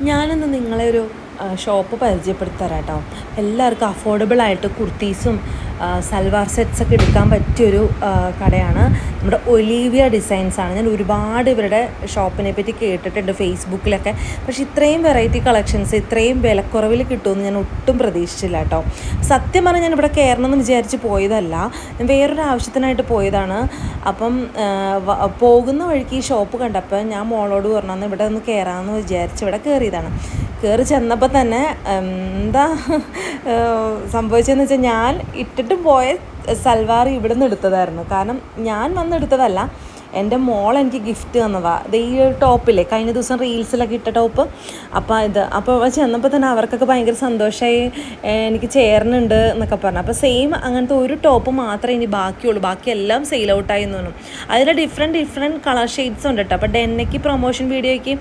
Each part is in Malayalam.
ഞാനിന്ന് നിങ്ങളെ ഒരു ഷോപ്പ് പരിചയപ്പെടുത്തരാം കേട്ടോ എല്ലാവർക്കും അഫോർഡബിൾ ആയിട്ട് കുർത്തീസും സൽവാർ സെറ്റ്സ് ഒക്കെ എടുക്കാൻ പറ്റിയൊരു കടയാണ്. നമ്മുടെ ഒലീവിയ ഡിസൈൻസ് ആണ്. ഞാൻ ഒരുപാട് ഇവരുടെ ഷോപ്പിനെ പറ്റി കേട്ടിട്ടുണ്ട് ഫേസ്ബുക്കിലൊക്കെ പക്ഷേ ഇത്രയും വെറൈറ്റി കളക്ഷൻസ് ഇത്രയും വിലക്കുറവിൽ കിട്ടുമെന്ന് ഞാൻ ഒട്ടും പ്രതീക്ഷിച്ചില്ല കേട്ടോ സത്യം പറഞ്ഞാൽ ഞാൻ ഇവിടെ കയറണമെന്ന് വിചാരിച്ച് പോയതല്ല. വേറൊരു ആവശ്യത്തിനായിട്ട് പോയതാണ്. അപ്പം പോകുന്ന വഴിക്ക് ഈ ഷോപ്പ് കണ്ടപ്പോൾ ഞാൻ മോളോട് പറഞ്ഞു ഇവിടെ ഒന്ന് കയറാമെന്ന് വിചാരിച്ച് ഇവിടെ കയറിയതാണ് കയറി ചെന്നപ്പോൾ തന്നെ എന്താ സംഭവിച്ചതെന്ന് വെച്ചാൽ ഞാൻ ഇട്ടിട്ട് പോയ സൽവാർ ഇവിടെ നിന്ന് എടുത്തതായിരുന്നു. കാരണം ഞാൻ വന്നെടുത്തതല്ല എന്റെ മോൾ എനിക്ക് ഗിഫ്റ്റ് തന്നതാണ് ഇത് ഈ ടോപ്പില്ലേ കഴിഞ്ഞ ദിവസം റീൽസിലൊക്കെ ഇട്ട ടോപ്പ്. അപ്പോൾ ഇത് അപ്പോൾ ചെന്നപ്പോൾ തന്നെ അവർക്കൊക്കെ ഭയങ്കര സന്തോഷമായി എനിക്ക് ചേർന്നുണ്ട് എന്നൊക്കെ പറഞ്ഞു. അപ്പോൾ സെയിം അങ്ങനത്തെ ഒരു ടോപ്പ് മാത്രമേ ഇനി ബാക്കിയുള്ളൂ. ബാക്കി എല്ലാം സെയിൽ ഔട്ടായി എന്ന് തോന്നും അതിൽ ഡിഫറെന്റ് ഡിഫറെന്റ് കളർ ഷെയ്ഡ്സ് ഉണ്ട് കേട്ടോ അപ്പോൾ ഡെന്നയ്ക്ക് പ്രൊമോഷൻ വീഡിയോയ്ക്ക്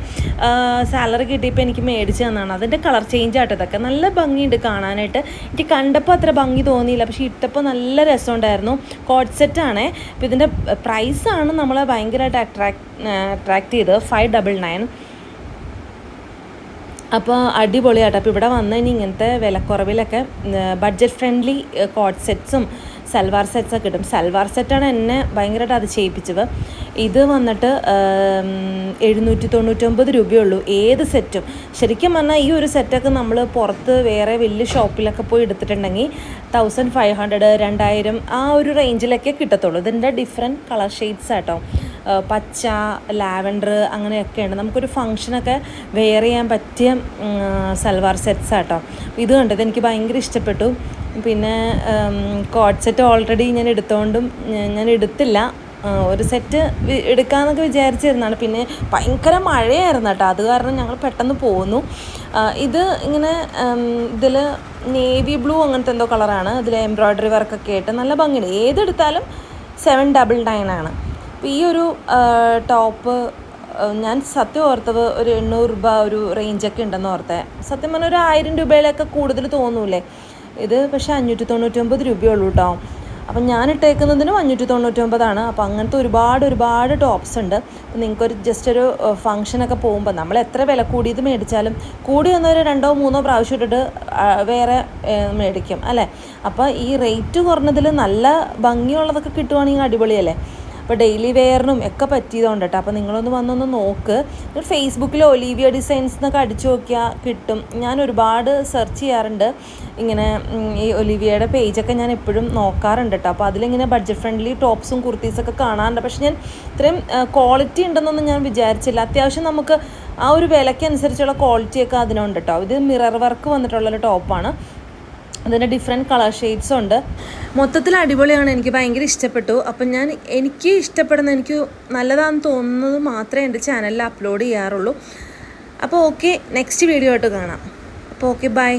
സാലറി കിട്ടിയപ്പോൾ എനിക്ക് മേടിച്ച് തന്നതാണ്. അതിന്റെ കളർ ചേഞ്ച് ആട്ടോ ഇതൊക്കെ. നല്ല ഭംഗിയുണ്ട് കാണാനായിട്ട്. എനിക്ക് കണ്ടപ്പോൾ അത്ര ഭംഗി തോന്നിയില്ല. പക്ഷേ ഇട്ടപ്പോൾ നല്ല രസമുണ്ടായിരുന്നു. കോഡ് സെറ്റാണ് അപ്പോൾ ഇതിന്റെ പ്രൈസാണ് നമ്മളെ ഭയങ്കരമായിട്ട് അട്രാക്ട് അട്രാക്ട് ചെയ്ത് ഫൈവ് ഡബിൾ നയൻ അപ്പോൾ അടിപൊളിയായിട്ട്. അപ്പോൾ ഇവിടെ വന്നു കഴിഞ്ഞാൽ ഇങ്ങനത്തെ വിലക്കുറവിലൊക്കെ ബഡ്ജറ്റ് ഫ്രണ്ട്ലി കോഡ് സെറ്റ്സും സൽവാർ സെറ്റ്സൊക്കെ കിട്ടും സൽവാർ സെറ്റാണ് എന്നെ ഭയങ്കരമായിട്ട് അത് ചെയ്യിപ്പിച്ചത് ഇത് വന്നിട്ട് എഴുന്നൂറ്റി തൊണ്ണൂറ്റൊമ്പത് രൂപയുള്ളൂ ഏത് സെറ്റും ശരിക്കും പറഞ്ഞാൽ ഈ ഒരു സെറ്റൊക്കെ നമ്മൾ പുറത്ത് വേറെ വലിയ ഷോപ്പിലൊക്കെ പോയി എടുത്തിട്ടുണ്ടെങ്കിൽ തൗസൻഡ് ഫൈവ് ഹൺഡ്രഡ് രണ്ടായിരം ആ ഒരു റേഞ്ചിലൊക്കെ കിട്ടത്തുള്ളൂ. ഇതിന്റെ ഡിഫറെന്റ് കളർ ഷെയ്ഡ്സ് ആട്ടോ. പച്ച ലാവൻഡർ അങ്ങനെയൊക്കെ ഉണ്ട് നമുക്കൊരു ഫങ്ഷനൊക്കെ വെയർ ചെയ്യാൻ പറ്റിയ സൽവാർ സെറ്റ്സ് ആട്ടോ. ഇത് കണ്ടത് എനിക്ക് ഭയങ്കര ഇഷ്ടപ്പെട്ടു. പിന്നെ കോഡ് സെറ്റ് ഓൾറെഡി ഞാൻ എടുത്തോണ്ടും ഞാൻ- എടുത്തില്ല. ഒരു സെറ്റ് എടുക്കാമെന്നൊക്കെ വിചാരിച്ചിരുന്നാണ്. പിന്നെ ഭയങ്കര മഴയായിരുന്നു കേട്ടോ. അത് കാരണം ഞങ്ങൾ പെട്ടെന്ന് പോന്നു. ഇത് ഇങ്ങനെ ഇതിൽ നേവി ബ്ലൂ അങ്ങനത്തെ എന്തോ കളറാണ്. ഇതിൽ എംബ്രോയ്ഡറി വർക്കൊക്കെ ആയിട്ട് നല്ല ഭംഗിയുണ്ട്. ഏതെടുത്താലും സെവൻ ഡബിൾ നയൻ ആണ്. അപ്പോൾ ഈ ഒരു ടോപ്പ് ഞാൻ സത്യം ഓർത്തത് ഒരു എണ്ണൂറ് രൂപ ഒരു റേഞ്ചൊക്കെ ഉണ്ടെന്ന് ഓർത്തേ. സത്യം പറഞ്ഞാൽ ഒരു ആയിരം രൂപയിലൊക്കെ കൂടുതൽ തോന്നൂലേ. ഇത് പക്ഷേ അഞ്ഞൂറ്റി തൊണ്ണൂറ്റൊമ്പത് രൂപയുള്ളൂ കേട്ടോ അപ്പം ഞാൻ ഇട്ടേക്കുന്നതിനും അഞ്ഞൂറ്റി തൊണ്ണൂറ്റൊമ്പതാണ്. അപ്പോൾ അങ്ങനത്തെ ഒരുപാട് ഒരുപാട് ടോപ്സ് ഉണ്ട്. അപ്പം നിങ്ങൾക്കൊരു ജസ്റ്റ് ഒരു ഫംഗ്ഷനൊക്കെ പോകുമ്പോൾ നമ്മൾ എത്ര വില കൂടിയത് മേടിച്ചാലും കൂടി വന്നൊരു രണ്ടോ മൂന്നോ പ്രാവശ്യം ഇട്ടിട്ട് വേറെ മേടിക്കും അല്ലേ? അപ്പോൾ ഈ റേറ്റ് കുറഞ്ഞതിൽ നല്ല ഭംഗിയുള്ളതൊക്കെ കിട്ടുവാണെങ്കിൽ അടിപൊളിയല്ലേ? അപ്പോൾ ഡെയിലി വെയറിനും ഒക്കെ പറ്റിയതുകൊണ്ട് കേട്ടോ അപ്പോൾ നിങ്ങളൊന്ന് വന്നൊന്ന് നോക്ക്. ഫേസ്ബുക്കിൽ ഒലീവിയ ഡിസൈൻസ് എന്നൊക്കെ അടിച്ചു നോക്കിയാൽ കിട്ടും. ഞാൻ ഒരുപാട് സെർച്ച് ചെയ്യാറുണ്ട്. ഇങ്ങനെ ഈ ഒലിവിയയുടെ പേജൊക്കെ ഞാൻ എപ്പോഴും നോക്കാറുണ്ട് കേട്ടോ അപ്പോൾ അതിലിങ്ങനെ ബഡ്ജറ്റ് ഫ്രണ്ട്ലി ടോപ്സും കുർത്തീസൊക്കെ കാണാറുണ്ട്. പക്ഷെ ഞാൻ ഇത്രയും ക്വാളിറ്റി ഉണ്ടെന്നൊന്നും ഞാൻ വിചാരിച്ചില്ല. അത്യാവശ്യം നമുക്ക് ആ ഒരു വിലയ്ക്ക് അനുസരിച്ചുള്ള ക്വാളിറ്റിയൊക്കെ അതിനുണ്ട് കേട്ടോ ഇത് മിറർ വർക്ക് വന്നിട്ടുള്ളൊരു ടോപ്പാണ് അതിന്റെ ഡിഫറെന്റ് കളർ ഷെയ്ഡ്സ് ഉണ്ട്. മൊത്തത്തിൽ അടിപൊളിയാണ്. എനിക്ക് ഭയങ്കര ഇഷ്ടപ്പെട്ടു. അപ്പം ഞാൻ എനിക്ക് ഇഷ്ടപ്പെടുന്ന എനിക്ക് നല്ലതാണെന്ന് തോന്നുന്നത് മാത്രമേ എന്റെ ചാനലിൽ അപ്ലോഡ് ചെയ്യാറുള്ളൂ. അപ്പോൾ ഓക്കെ നെക്സ്റ്റ് വീഡിയോ ആയിട്ട് കാണാം. അപ്പോൾ ഓക്കെ ബൈ